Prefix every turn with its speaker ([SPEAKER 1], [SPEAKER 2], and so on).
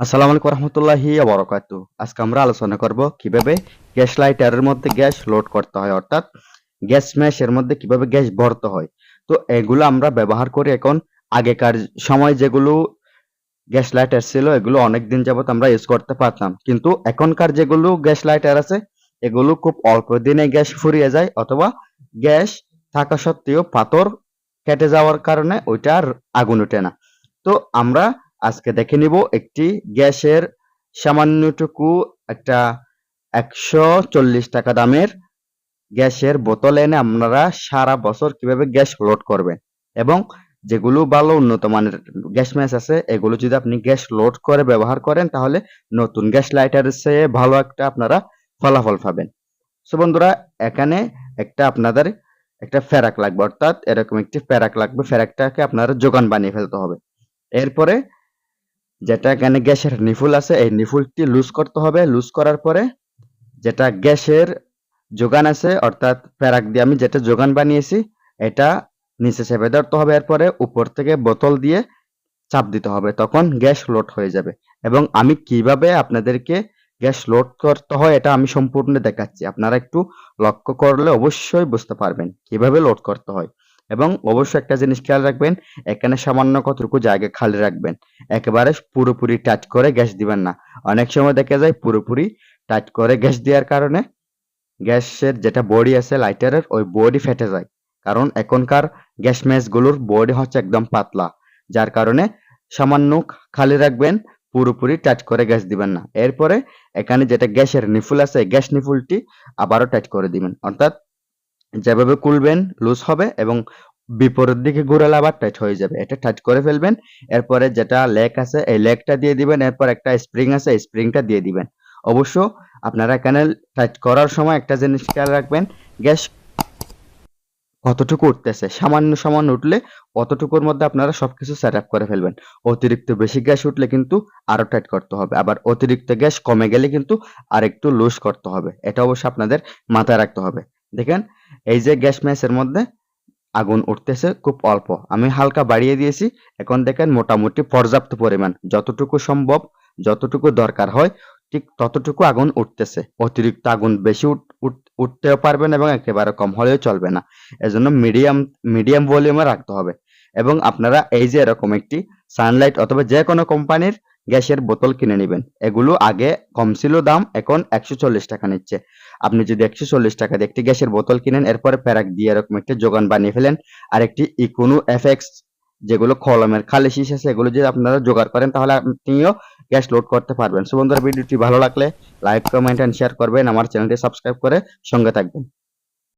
[SPEAKER 1] আসসালামু আলাইকুম রহমতুল্লাহি বরকাত আজকে আমরা আলোচনা করব কীভাবে গ্যাস লাইটারের মধ্যে গ্যাস লোড করতে হয়, অর্থাৎ গ্যাস ম্যাশের মধ্যে কীভাবে গ্যাস ভরতে হয়। তো এগুলো আমরা ব্যবহার করি এখন আগেকার সময় যেগুলো গ্যাস লাইটার ছিল, এগুলো অনেক দিন যাবত আমরা ইউজ করতে পারতাম। কিন্তু এখনকার যেগুলো গ্যাস লাইটার আছে, এগুলো খুব অল্প দিনে গ্যাস ফুরিয়ে যায় অথবা গ্যাস থাকা সত্ত্বেও পাথর কেটে যাওয়ার কারণে ওইটা আর আগুন ওঠে না। তো আমরা আজকে দেখে নিব একটি গ্যাসের সামান্যটুকু একটা একশো চল্লিশ টাকা দামের গ্যাসের বোতল এনে আপনারা সারা বছর কীভাবে গ্যাস লোড করবেন। এবং যেগুলো ভালো উন্নত মানের গ্যাস ম্যাচ আছে, এগুলো যদি আপনি গ্যাস লোড করে ব্যবহার করেন, তাহলে নতুন গ্যাস লাইটার চেয়ে ভালো একটা আপনারা ফলাফল পাবেন। সো বন্ধুরা, এখানে একটা আপনাদের একটা ফেরাক লাগবে, অর্থাৎ এরকম একটি ফেরাক লাগবে, ফেরাকটাকে আপনারা যোগান বানিয়ে ফেলতে হবে। এরপরে যেটা এখানে গ্যাসের নিফুল আছে, এই নিফুলটি লুজ করতে হবে। লুজ করার পরে যেটা গ্যাসের যোগান আছে, অর্থাৎ প্যারাক দিয়ে আমি যেটা যোগান বানিয়েছি, এটা নিচে চেপে ধরতে হবে। এরপরে উপর থেকে বোতল দিয়ে চাপ দিতে হবে, তখন গ্যাস লোড হয়ে যাবে। এবং আমি কীভাবে আপনাদেরকে গ্যাস লোড করতে হয়, এটা আমি সম্পূর্ণ দেখাচ্ছি। আপনারা একটু লক্ষ্য করলে অবশ্যই বুঝতে পারবেন কীভাবে লোড করতে হয়। এবং অবশ্যই একটা জিনিস খেয়াল রাখবেন, এখানে সামান্য কতটুকু জায়গা খালি রাখবেন। একেবারে পুরোপুরি টাচ করে গ্যাস দিবেন না। অনেক সময় দেখা যায় পুরোপুরি টাচ করে গ্যাস দেওয়ার কারণে গ্যাসের যেটা বডি আছে লাইটারের ওই বডি ফেটে যায়। কারণ এখনকার গ্যাস ম্যাচগুলোর বডি হচ্ছে একদম পাতলা। যার কারণে সামান্য খালি রাখবেন, পুরোপুরি টাচ করে গ্যাস দিবেন না। এরপরে এখানে যেটা গ্যাসের নিফুল আছে, গ্যাস নিফুলটি আবারও টাচ করে দিবেন। অর্থাৎ যেভাবে খুলবেন লুজ হবে এবং বিপরীত দিকে ঘুরালে আবার টাইট হয়ে যাবে। এটা টাচ করে ফেলবেন। এরপরে যেটা লেগ আছে, এই লেগটা দিয়ে দিবেন। এরপর একটা স্প্রিং আছে স্প্রিংটা দিয়ে দিবেন। অবশ্য আপনারা এখানে টাইট করার সময় একটা জিনিস খেয়াল রাখবেন, গ্যাস কতটুকু উঠতেছে? সামান্য সামান্য উঠলে অতটুকুর মধ্যে আপনারা সবকিছু সেট আপ করে ফেলবেন। অতিরিক্ত বেশি গ্যাস উঠলে কিন্তু আরও টাইট করতে হবে। আবার অতিরিক্ত গ্যাস কমে গেলে কিন্তু আরেকটু লুজ করতে হবে। এটা অবশ্য আপনাদের মাথায় রাখতে হবে। দেখেন এই যে গ্যাস ম্যাচের মধ্যে আগুন উঠতেছে খুব অল্প। আমি হালকা বাড়িয়ে দিয়েছি, এখন দেখেন মোটামুটি পর্যাপ্ত পরিমাণ। যতটুকু সম্ভব, যতটুকু দরকার হয়, ঠিক ততটুকু আগুন উঠতেছে। অতিরিক্ত আগুন বেশি উঠ- উঠ- উঠতেও পারবেন এবং একেবারে কম হলেও চলবে না। এজন্য মিডিয়াম মিডিয়াম ভলিউমে রাখতে হবে। এবং আপনারা এই যে এরকম একটি সানলাইট অথবা যে কোনো কোম্পানির গ্যাসের বোতল কিনে নেবেন। এগুলো আগে কম ছিল দাম, এখন একশো চল্লিশ টাকা নিচ্ছে। আপনি যদি একশো চল্লিশ টাকা দিয়ে একটি গ্যাসের বোতল কিনেন, এরপরে প্যারাক দিয়ে এরকম একটি যোগান বানিয়ে ফেলেন। আর একটি ইকোনো এফএক্স, যেগুলো কলমের খালি শীষ আছে, এগুলো যদি আপনারা জোগাড় করেন, তাহলে আপনিও গ্যাস লোড করতে পারবেন। সো ভিডিওটি ভালো লাগলে লাইক, কমেন্ট এন্ড শেয়ার করবেন। আমার চ্যানেলটি সাবস্ক্রাইব করে সঙ্গে থাকবেন।